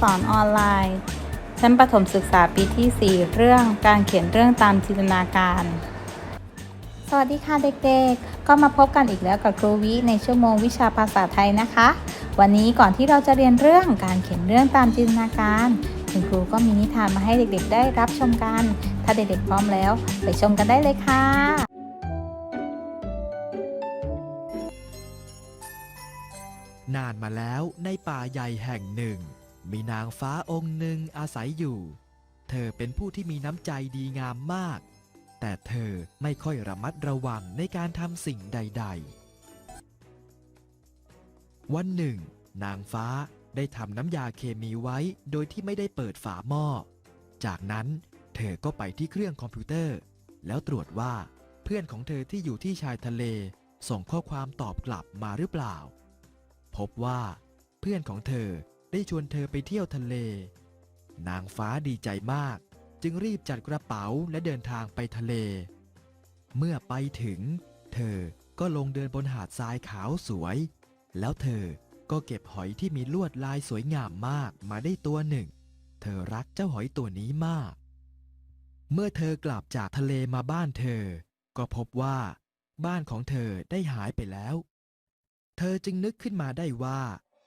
สอนออนไลน์ชั้นประถมศึกษาปีที่ 4 เรื่องการเขียนเรื่องตามจินตนาการ สวัสดีค่ะเด็กๆ ก็มาพบกันอีกแล้วกับครูวิในชั่วโมงวิชาภาษาไทยนะคะ วันนี้ก่อนที่เราจะเรียนเรื่องการเขียนเรื่องตามจินตนาการคุณครูก็มีนิทานมาให้เด็กๆ ได้รับชมกัน ถ้าเด็กๆพร้อมแล้ว ไปชมกันได้เลยค่ะ นานมาแล้วในป่าใหญ่แห่งหนึ่ง มีนางฟ้าองค์หนึ่งอาศัยอยู่ เธอเป็นผู้ที่มีน้ำใจดีงามมาก แต่เธอไม่ค่อยระมัดระวังในการทำสิ่งใด ๆ วันหนึ่ง นางฟ้าได้ทำน้ำยาเคมีไว้โดยที่ไม่ได้เปิดฝาหม้อ จากนั้นเธอก็ไปที่เครื่องคอมพิวเตอร์ แล้วตรวจว่าเพื่อนของเธอที่อยู่ที่ชายทะเล ส่งข้อความตอบกลับมาหรือเปล่า พบว่า เพื่อนของเธอ ได้ชวนเธอไปเที่ยวทะเล นางฟ้าดีใจมาก จึงรีบจัดกระเป๋าและเดินทางไปทะเล เมื่อไปถึง เธอก็ลงเดินบนหาดทรายขาวสวย แล้วเธอก็เก็บหอยที่มีลวดลายสวยงามมากมาได้ตัวหนึ่ง เธอรักเจ้าหอยตัวนี้มาก เมื่อเธอกลับจากทะเลมาบ้านเธอ ก็พบว่า บ้านของเธอได้หายไปแล้ว เธอจึงนึกขึ้นมาได้ว่า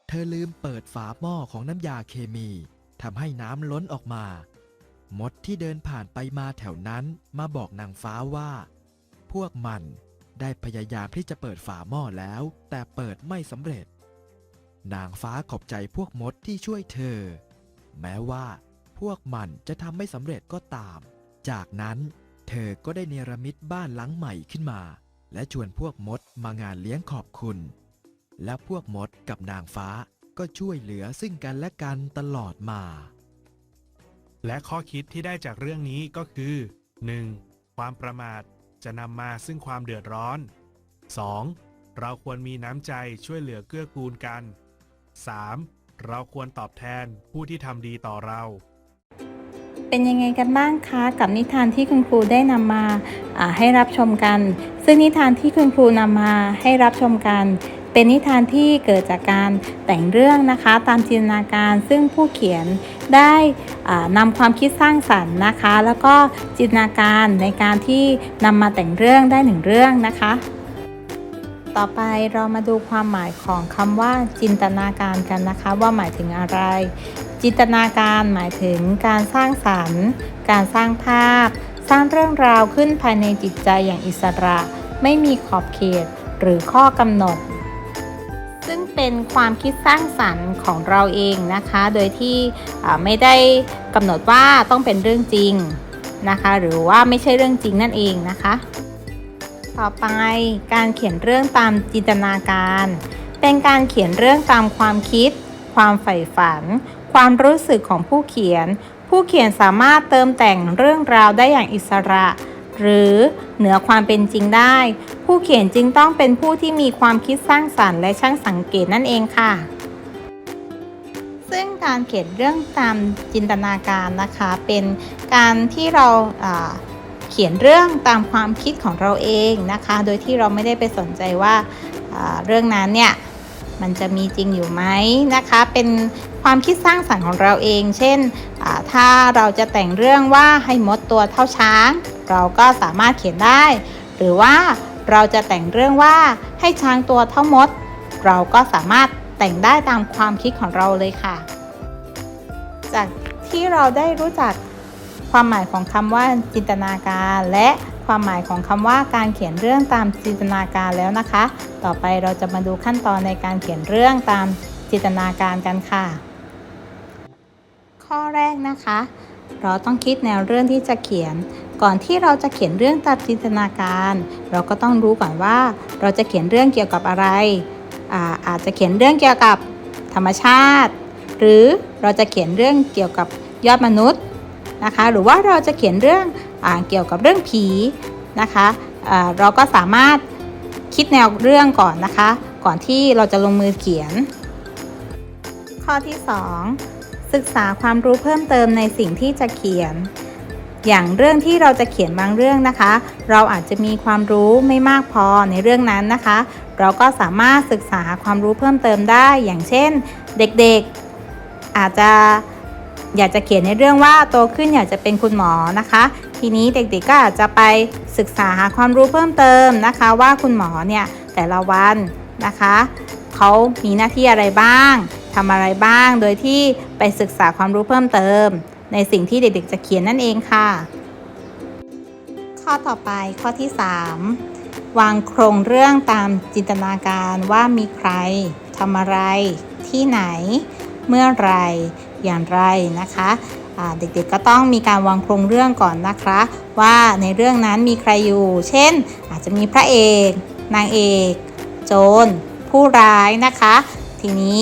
เธอลืมเปิดฝาหม้อของน้ำยาเคมีทำให้น้ำล้นออกมา มดที่เดินผ่านไปมาแถวนั้นมาบอกนางฟ้าว่า พวกมันได้พยายามที่จะเปิดฝาหม้อแล้ว แต่เปิดไม่สำเร็จ นางฟ้าขอบใจพวกมดที่ช่วยเธอ แม้ว่า พวกมันจะทำไม่สำเร็จก็ตาม จากนั้น เธอก็ได้เนรมิตบ้านหลังใหม่ขึ้นมา และชวนพวกมดมางานเลี้ยงขอบคุณ และพวกมดกับนางฟ้าก็ช่วยเหลือซึ่งกันและกันตลอดมา และข้อคิดที่ได้จากเรื่องนี้ก็คือ 1. ความประมาทจะนำมาซึ่งความเดือดร้อน 2. เราควรมีน้ำใจช่วยเหลือเกื้อกูลกัน 3. เราควรตอบแทนผู้ที่ทำดีต่อเรา เป็นยังไงกันบ้างคะกับนิทานที่คุณครูได้นำมาอ่าให้รับชมกัน ซึ่งนิทานที่คุณครูนำมาให้รับชมกัน เป็นนิทานที่เกิดจากการแต่งเรื่องนะคะตามจินตนาการซึ่งผู้เขียนได้นำความคิดสร้างสรรค์นะคะ แล้วก็จินตนาการในการที่นำมาแต่งเรื่องได้หนึ่งเรื่องนะคะ ต่อไปเรามาดูความหมายของคำว่าจินตนาการกันนะคะ ว่าหมายถึงอะไร จินตนาการหมายถึงการสร้างสรรค์ การสร้างภาพ สร้างเรื่องราวขึ้นภายในจิตใจอย่างอิสระ ไม่มีขอบเขตหรือข้อกำหนด เป็นความคิดสร้างสรรค์ของเราเองนะคะ โดยที่ไม่ได้กำหนดว่าต้องเป็นเรื่องจริงนะคะ หรือว่าไม่ใช่เรื่องจริงนั่นเองนะคะ ต่อไปการเขียนเรื่องตามจินตนาการ เป็นการเขียนเรื่องตามความคิด ความใฝ่ฝัน ความรู้สึกของผู้เขียน ผู้เขียนสามารถเติมแต่งเรื่องราวได้อย่างอิสระ หรือเหนือความเป็นจริงได้ ผู้เขียนจึงต้องเป็นผู้ที่มีความคิดสร้างสรรค์และช่างสังเกตนั่นเองค่ะ ซึ่งการเขียนเรื่องตามจินตนาการนะคะ เป็นการที่เราอ่าเขียนเรื่องตามความคิดของเราเองนะคะ โดยที่เราไม่ได้ไปสนใจว่าอ่าเรื่องนั้นเนี่ยมันจะมีจริงอยู่ไหมนะคะ เป็นความคิดสร้างสรรค์ของเราเอง เช่น ถ้าเราจะแต่งเรื่องว่าให้มดตัวเท่าช้าง เราก็สามารถเขียนได้ หรือว่าเราจะแต่งเรื่องว่าให้ช้างตัวเท่ามด เราก็สามารถแต่งได้ตามความคิดของเราเลยค่ะ จากที่เราได้รู้จักความหมายของคำว่าจินตนาการ และความหมายของคำว่าการเขียนเรื่องตามจินตนาการแล้วนะคะ ต่อไปเราจะมาดูขั้นตอนในการเขียนเรื่องตามจินตนาการกันค่ะ ข้อแรกนะคะ เราต้องคิดแนวเรื่องที่จะเขียน ก่อนที่เราจะเขียนเรื่องตามจินตนาการ เราก็ต้องรู้ก่อนว่า เราจะเขียนเรื่องเกี่ยวกับอะไรอาอาจจะเขียนเรื่องเกี่ยวกับธรรมชาติ หรือเราจะเขียนเรื่องเกี่ยวกับยอดมนุษย์นะคะ หรือว่าเราจะเขียนเรื่องอเกี่ยวกับเรื่องผีนะคะะเราก็สามารถคิดแนวเรื่องก่อนนะคะ ก่อนที่เราจะลงมือเขียน ข้อที่ 2 ศึกษาความรู้เพิ่มเติมในสิ่งที่จะเขียน อย่างเรื่องที่เราจะเขียนบางเรื่องนะคะ เราอาจจะมีความรู้ไม่มากพอในเรื่องนั้นนะคะ เราก็สามารถศึกษาความรู้เพิ่มเติมได้ อย่างเช่น เด็กๆอาจจะอยากจะเขียนในเรื่องว่าโตขึ้นอยากจะเป็นคุณหมอนะคะ ทีนี้เด็กๆก็อาจจะไปศึกษาหาความรู้เพิ่มเติมนะคะ ว่าคุณหมอเนี่ยแต่ละวันนะคะเขามีหน้าที่อะไรบ้างทำอะไรบ้าง โดยที่ไปศึกษาความรู้เพิ่มเติม ในสิ่งที่เด็กๆ จะเขียนนั่นเองค่ะ ข้อต่อไปข้อที่ 3 วางโครงเรื่องตามจินตนาการว่ามีใครทำอะไร ที่ไหน เมื่อไรอย่างไรนะคะเด็กๆก็ต้องมีการวางโครงเรื่องก่อนนะคะ ว่าในเรื่องนั้นมีใครอยู่ เช่น อาจจะมีพระเอก นางเอก โจรผู้ร้ายนะคะ ทีนี้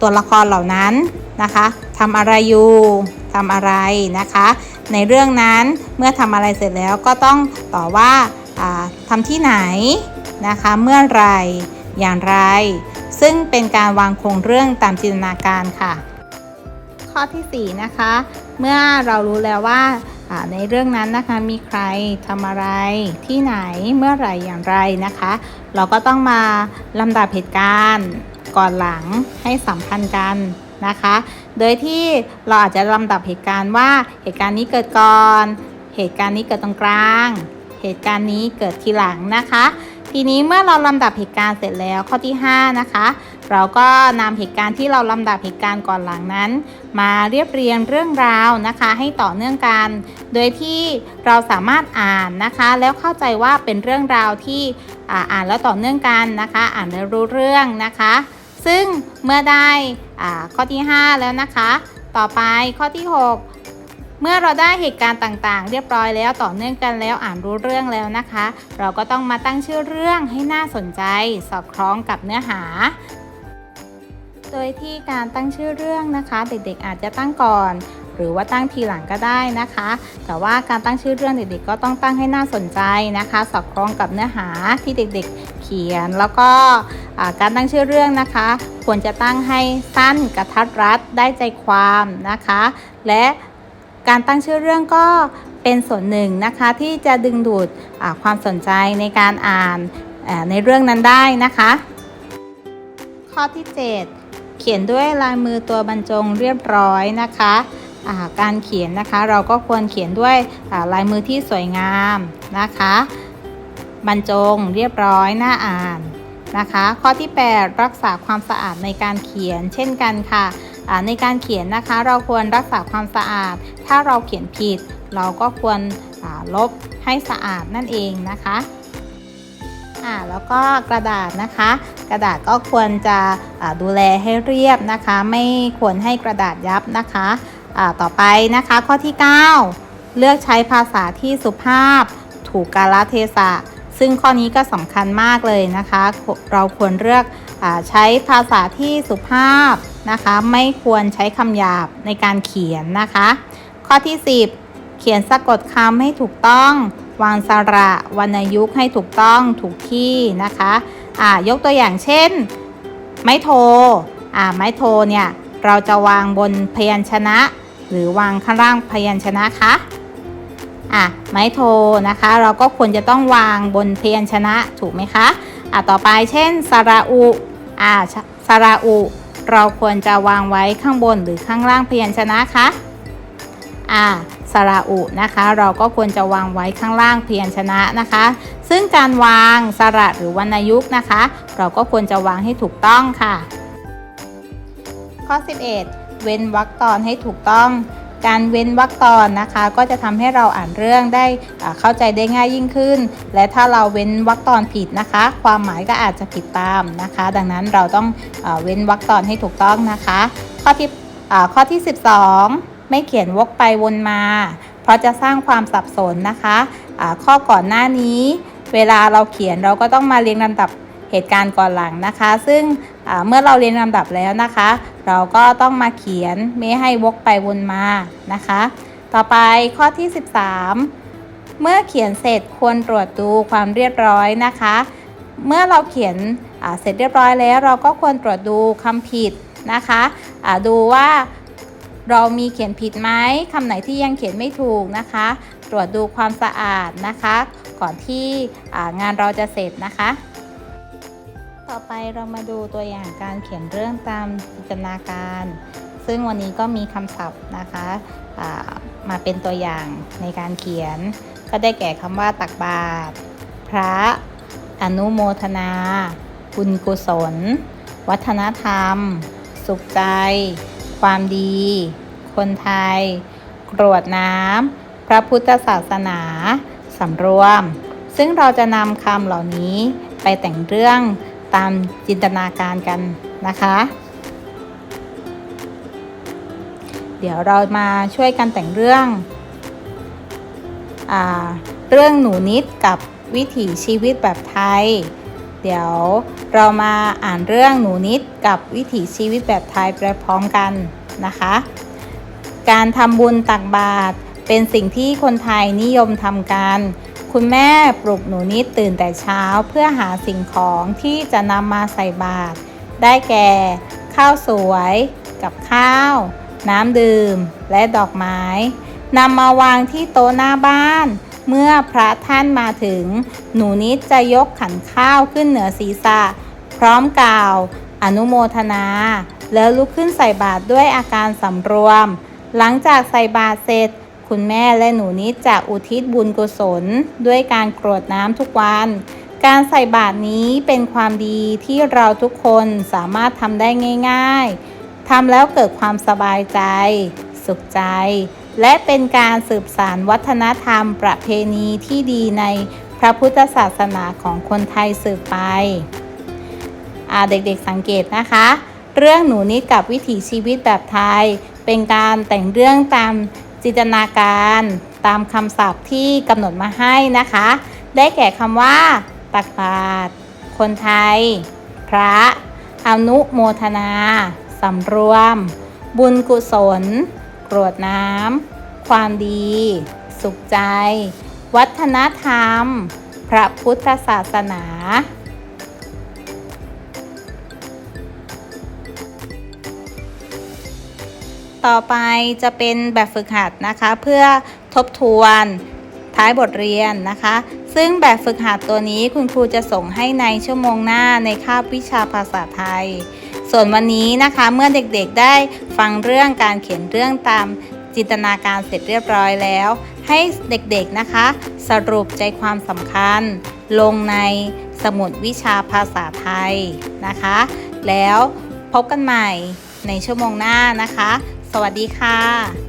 ตัวละครเหล่านั้นนะคะทำอะไรอยู่ ทำอะไรนะคะ ในเรื่องนั้นเมื่อทำอะไรเสร็จแล้วก็ต้องต่อว่าอ่าทำที่ไหนนะคะ เมื่อไรอย่างไร ซึ่งเป็นการวางโครงเรื่องตามจินตนาการค่ะ ข้อทีสี่4นะคะ เมื่อเรารู้แล้วว่าอ่าในเรื่องนั้นนะคะมีใครทำอะไรที่ไหนเมื่อไหร่อย่างไรนะคะ เราก็ต้องมาลำดับเหตุการณ์ก่อนหลังให้สัมพันธ์กันนะคะ โดยที่เราอาจจะลำดับเหตุการณ์ว่าเหตุการณ์นี้เกิดก่อน เหตุการณ์นี้เกิดตรงกลาง เหตุการณ์นี้เกิดทีหลังนะคะ ทีนี้เมื่อเราลำดับเหตุการณ์เสร็จแล้วข้อที่ 5 นะคะ เราก็นำเหตุการณ์ที่เราลำดับเหตุการณ์ก่อนหลังนั้น มาเรียบเรียงเรื่องราวนะคะ ให้ต่อเนื่องกัน โดยที่เราสามารถอ่านนะคะ แล้วเข้าใจว่าเป็นเรื่องราวที่อ่าอ่านแล้วต่อเนื่องกันนะคะ อ่านแล้วรู้เรื่องนะคะ ซึ่งเมื่อได้ข้อที่ 5 แล้วนะคะ ต่อไปข้อที่ 6 เมื่อเราได้เหตุการณ์ต่างๆ เรียบร้อยแล้วต่อเนื่องกันแล้วอ่านรู้เรื่องแล้วนะคะ เราก็ต้องมาตั้งชื่อเรื่องให้น่าสนใจ สอดคล้องกับเนื้อหา โดยที่การตั้งชื่อเรื่องนะคะ เด็กๆอาจจะตั้งก่อน หรือว่าตั้งทีหลังก็ได้นะคะ แต่ว่าการตั้งชื่อเรื่องเด็กๆ ก็ต้องตั้งให้น่าสนใจนะคะ สอดคล้องกับเนื้อหาที่เด็กๆ เขียน แล้วก็การตั้งชื่อเรื่องนะคะ ควรจะตั้งให้สั้นกระทัดรัดได้ใจความนะคะ และการตั้งชื่อเรื่องก็เป็นส่วนหนึ่งนะคะที่จะดึงดูดความสนใจในการอ่านในเรื่องนั้นได้นะคะ ข้อที่ 7 เขียนด้วยลายมือตัวบรรจงเรียบร้อยนะคะ การเขียนนะคะ เราก็ควรเขียนด้วยลายมือที่สวยงามนะคะ บรรจงเรียบร้อยน่าอ่านนะคะ ข้อที่ 8 รักษาความสะอาดในการเขียนเช่นกันค่ะในการเขียนนะคะ เราควรรักษาความสะอาด ถ้าเราเขียนผิด เราก็ควรลบให้สะอาดนั่นเองนะคะอ่าแล้วก็กระดาษนะคะ กระดาษก็ควรจะดูแลให้เรียบนะคะ ไม่ควรให้กระดาษยับนะคะ ต่อไปนะคะข้อที่ 9 เลือกใช้ภาษาที่สุภาพ ถูกกาลเทศะ ซึ่งข้อนี้ก็สำคัญมากเลยนะคะ เราควรเลือกอใช้ภาษาที่สุภาพนะคะ ไม่ควรใช้คำหยาบในการเขียนนะคะ ข้อที่ 10 เขียนสะกดคำให้ถูกต้อง วางสระวรรณยุกต์ให้ถูกต้องถูกที่นะคะอ่ายกตัวอย่างเช่น ไม้โทไม้โทเนี่ยเราจะวางบนพยัญชนะ หรือวางข้างล่างพยัญชนะคะอะไม้โทนะคะ เราก็ควรจะต้องวางบนพยัญชนะถูกไหมคะอะต่อไปเช่นสระอุอ่าสระอุ เราควรจะวางไว้ข้างบนหรือข้างล่างพยัญชนะคะอ่าสระอุนะคะ เราก็ควรจะวางไว้ข้างล่างพยัญชนะนะคะ ซึ่งการวางสระหรือวรรณยุกต์นะคะ เราก็ควรจะวางให้ถูกต้องค่ะ ข้อ 11 เว้นวรรคตอนให้ถูกต้อง การเว้นวรรคตอนนะคะ ก็จะทำให้เราอ่านเรื่องได้เข้าใจได้ง่ายยิ่งขึ้น และถ้าเราเว้นวรรคตอนผิดนะคะ ความหมายก็อาจจะผิดตามนะคะ ดังนั้นเราต้องอเว้นวรรคตอนให้ถูกต้องนะคะ ข้อที่ข้อที่ 12 ไม่เขียนวกไปวนมา เพราะจะสร้างความสับสนนะคะอ่าข้อก่อนหน้านี้ เวลาเราเขียนเราก็ต้องมาเรียงลำดับเหตุการณ์ก่อนหลังนะคะ ซึ่ง เมื่อเราเรียนลำดับแล้วนะคะ เราก็ต้องมาเขียนไม่ให้วกไปวนมานะคะ ต่อไปข้อที่ 13 เมื่อเขียนเสร็จควรตรวจดูความเรียบร้อยนะคะ เมื่อเราเขียนเสร็จเรียบร้อยแล้ว เราก็ควรตรวจดูคำผิดนะคะดูว่าเรามีเขียนผิดไหมคำไหนที่ยังเขียนไม่ถูกนะคะ ตรวจดูความสะอาดนะคะ ก่อนที่งานเราจะเสร็จนะคะ ต่อไปเรามาดูตัวอย่างการเขียนเรื่องตามจินตนาการ ซึ่งวันนี้ก็มีคำศัพท์นะคะมาเป็นตัวอย่างในการเขียน ก็ได้แก่คำว่าตักบาตรพระ อนุโมทนาบุญกุศล วัฒนธรรม สุขใจ ความดี คนไทย กรวดน้ำ พระพุทธศาสนาสำรวม ซึ่งเราจะนำคำเหล่านี้ไปแต่งเรื่อง ตามจินตนาการกันนะคะ เดี๋ยวเรามาช่วยกันแต่งเรื่องอเรื่องหนูนิดกับวิถีชีวิตแบบไทย เดี๋ยวเรามาอ่านเรื่องหนูนิดกับวิถีชีวิตแบบไทยไปพร้อมกันนะคะ การทำบุญตักบาตรเป็นสิ่งที่คนไทยนิยมทำกัน คุณแม่ปลุกหนูนิดตื่นแต่เช้าเพื่อหาสิ่งของที่จะนำมาใส่บาตรได้แก่ ข้าวสวย กับข้าว น้ำดื่ม และดอกไม้นำมาวางที่โต๊ะหน้าบ้าน เมื่อพระท่านมาถึง หนูนิดจะยกขันข้าวขึ้นเหนือศีรษะ พร้อมกล่าว อนุโมทนา แล้วลุกขึ้นใส่บาตรด้วยอาการสำรวม หลังจากใส่บาตรเสร็จ คุณแม่และหนูนิดจะอุทิศบุญกุศล ด้วยการกรวดน้ำทุกวัน การใส่บาตรนี้เป็นความดีที่เราทุกคนสามารถทำได้ง่าย ๆทำแล้วเกิดความสบายใจ สุขใจ และเป็นการสืบสานวัฒนธรรมประเพณีที่ดีในพระพุทธศาสนาของคนไทยสืบไปเด็กๆสังเกตนะคะ เรื่องหนูนิดกับวิถีชีวิตแบบไทย เป็นการแต่งเรื่องตาม จินตนาการตามคำศัพท์ที่กำหนดมาให้นะคะ ได้แก่คำว่าตักบาตรคนไทย พระอนุโมทนาสำรวม บุญกุศล กรวดน้ำ ความดี สุขใจ วัฒนธรรม พระพุทธศาสนา ต่อไปจะเป็นแบบฝึกหัดนะคะ เพื่อทบทวนท้ายบทเรียนนะคะ ซึ่งแบบฝึกหัดตัวนี้คุณครูจะส่งให้ในชั่วโมงหน้าในคาบวิชาภาษาไทย ส่วนวันนี้นะคะเมื่อเด็กๆได้ฟังเรื่องการเขียนเรื่องตามจินตนาการเสร็จเรียบร้อยแล้ว ให้เด็กๆนะคะ สรุปใจความสำคัญ ลงในสมุดวิชาภาษาไทยนะคะ แล้วพบกันใหม่ในชั่วโมงหน้านะคะ วัสดีค่ะ